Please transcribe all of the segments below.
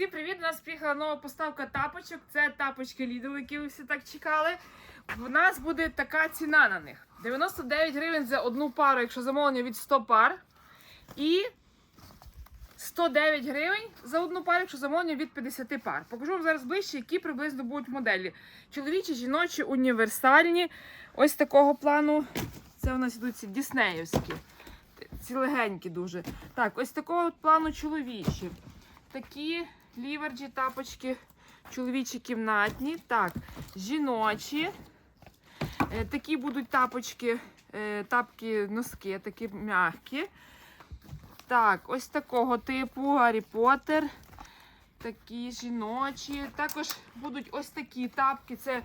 Всім привіт! У нас приїхала нова поставка тапочок. Це тапочки Lidl, які ви всі так чекали. У нас буде така ціна на них: 99 гривень за одну пару, якщо замовлення від 100 пар. І 109 гривень за одну пару, якщо замовлення від 50 пар. Покажу вам зараз ближче, які приблизно будуть моделі. Чоловічі, жіночі, універсальні. Ось такого плану. Це у нас ідуть ці діснеївські. Ці легенькі дуже. Так, ось такого плану чоловічі. Такі ліверджі тапочки, чоловічі кімнатні. Так, жіночі. Е, Такі будуть тапочки, е, тапки, носки, такі м'які. Так, ось такого типу Гаррі Поттер. Такі жіночі. Також будуть ось такі тапки. Це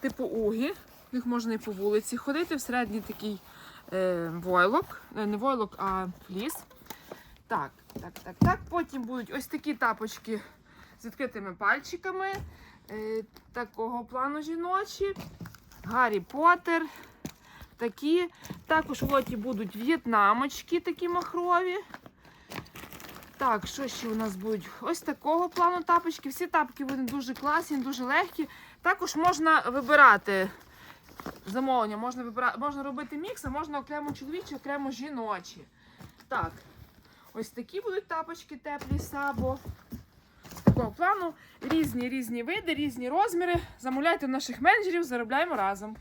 типу угі. В них можна і по вулиці ходити. Всередині такий е, войлок. Е, Не войлок, а фліс. Так, так, так, так. Потім будуть ось такі тапочки з відкритими пальчиками. Е, такого плану жіночі. Гаррі Поттер. Такі. Також в будуть в'єтнамочки, такі махрові. Так, що ще у нас будуть? Ось такого плану тапочки. Всі тапки вони дуже класні, дуже легкі. Також можна вибирати замовлення, можна вибирати, можна робити мікс, а можна окремо чоловічі, окремо жіночі. Так, ось такі будуть тапочки теплі сабо. Такого плану різні різні види, різні розміри. Замовляйте в наших менеджерів, заробляємо разом.